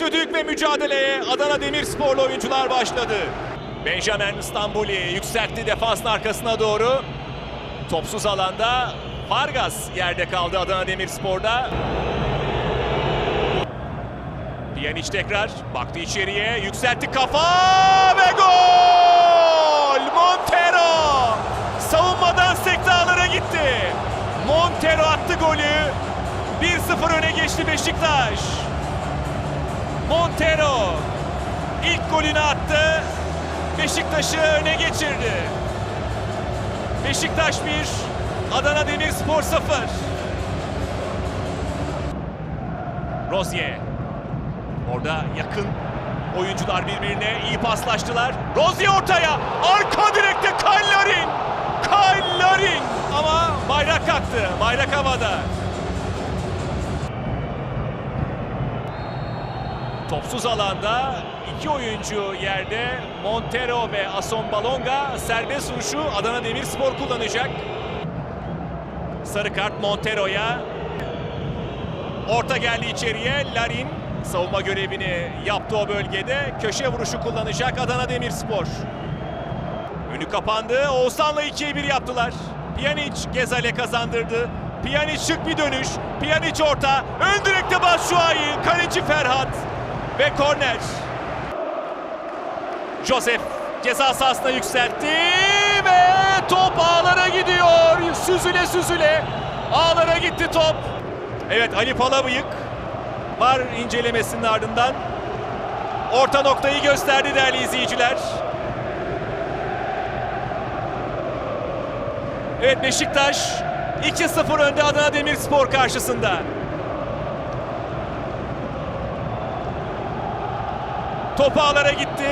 Düdük ve mücadeleye Adana Demirsporlu oyuncular başladı. Benjamin İstanbuli yükseltti defansın arkasına doğru. Topsuz alanda Vargas yerde kaldı Adana Demirspor'da. Pjanic tekrar baktı içeriye yükseltti kafa ve gol! Montero savunmadan sekti ağlara gitti. Montero attı golü. 1-0 öne geçti Beşiktaş. Montero ilk golünü attı. Beşiktaş'ı öne geçirdi. Beşiktaş 1, Adana Demirspor 0. Rozier. Orada yakın oyuncular birbirine iyi paslaştılar. Rozier ortaya. Arka direkte Kallarin. Kallarin. Ama bayrak kalktı. Bayrak havada. Topsuz alanda iki oyuncu yerde Montero ve Ason Balonga serbest vuruşu Adana Demirspor kullanacak. Sarı kart Montero'ya. Orta geldi içeriye. Larin savunma görevini yaptı o bölgede. Köşe vuruşu kullanacak Adana Demirspor. Önü kapandı. Oğuzhan'la 2'ye 1 yaptılar. Pjanic Gezal'e kazandırdı. Pjanic şık bir dönüş. Pjanic orta. Ön direkte Batshuayi. Kaleci Ferhat. Ve korner. Joseph ceza sahasına yükseltti ve top ağlara gidiyor. Süzüle süzüle ağlara gitti top. Evet Ali Palabıyık var incelemesinin ardından. Orta noktayı gösterdi değerli izleyiciler. Evet Beşiktaş 2-0 önde Adana Demirspor karşısında. Top ağlara gitti.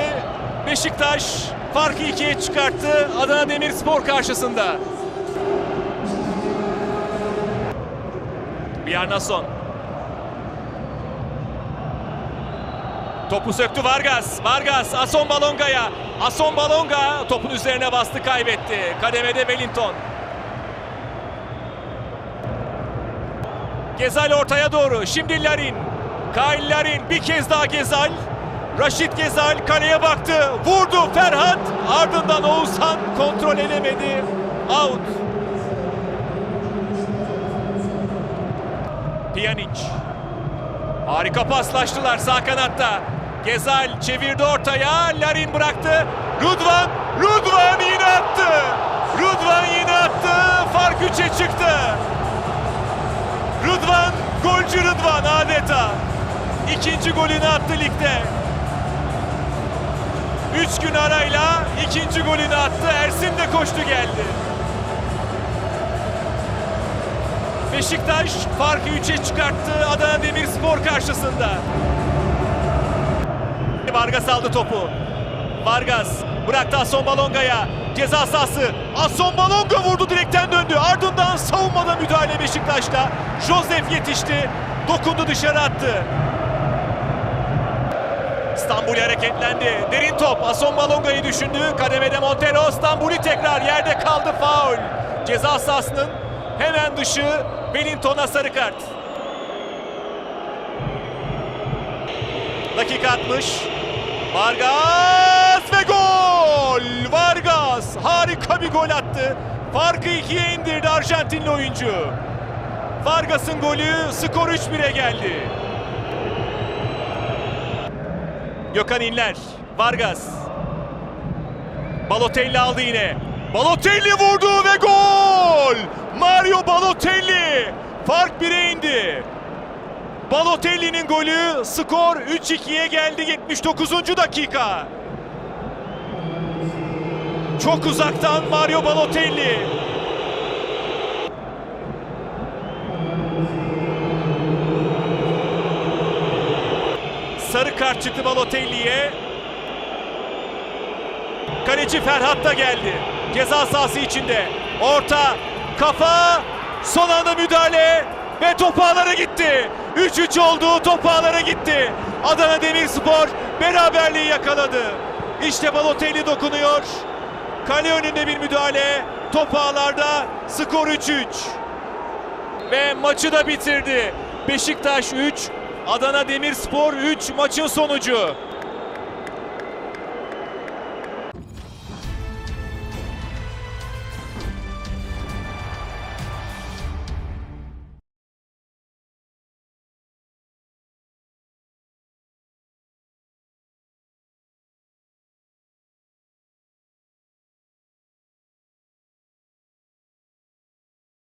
Beşiktaş farkı ikiye çıkarttı Adana Demirspor karşısında. Bjarnason. Topu söktü Vargas. Vargas Ason Balonga'ya. Ason Balonga topun üzerine bastı kaybetti. Kademede Wellington. Gezal ortaya doğru. Şimdi Larin. Kyle Larin bir kez daha Gezal. Raşit Gezal kaleye baktı. Vurdu Ferhat. Ardından Oğuzhan kontrol edemedi. Out. Pjanic. Harika paslaştılar sağ kanatta. Gezal çevirdi ortaya. Larin bıraktı. Rudvan. Rudvan yine attı. Rudvan yine attı. Fark 3'e çıktı. Rıdvan, golcü Rıdvan adeta. İkinci golünü attı ligde. Üç gün arayla ikinci golünü attı. Ersin de koştu geldi. Beşiktaş farkı 3'e çıkarttı Adana Demirspor karşısında. Vargas aldı topu. Vargas bıraktı Ason Balonga'ya. Ceza sahası. Ason Balonga vurdu direkten döndü. Ardından savunmada müdahale Beşiktaş'ta. Joseph yetişti. Dokundu dışarı attı. İstanbul hareketlendi. Top. Ason Balonga'yı düşündü. Kademede Montero. İstanbul'i tekrar yerde kaldı. Faul. Ceza sahasının hemen dışı Wellington'a sarı kart. Dakika 60. Vargas ve gol! Vargas harika bir gol attı. Farkı ikiye indirdi Arjantinli oyuncu. Vargas'ın golü skor 3-1'e geldi. Gökhan İnler, Vargas. Balotelli aldı yine. Balotelli vurdu ve gol! Mario Balotelli fark 1'e indi. Balotelli'nin golü skor 3-2'ye geldi 79. dakika. Çok uzaktan Mario Balotelli. Sarı kart çıktı Balotelli'ye. Kaleci Ferhat da geldi. Ceza sahası içinde. Orta, kafa, son anda müdahale ve top ağlara gitti. 3-3 oldu, top ağlara gitti. Adana Demirspor beraberliği yakaladı. İşte Balotelli dokunuyor. Kale önünde bir müdahale. Top ağlarda skor 3-3. Ve maçı da bitirdi. Beşiktaş 3, Adana Demirspor 3 maçın sonucu.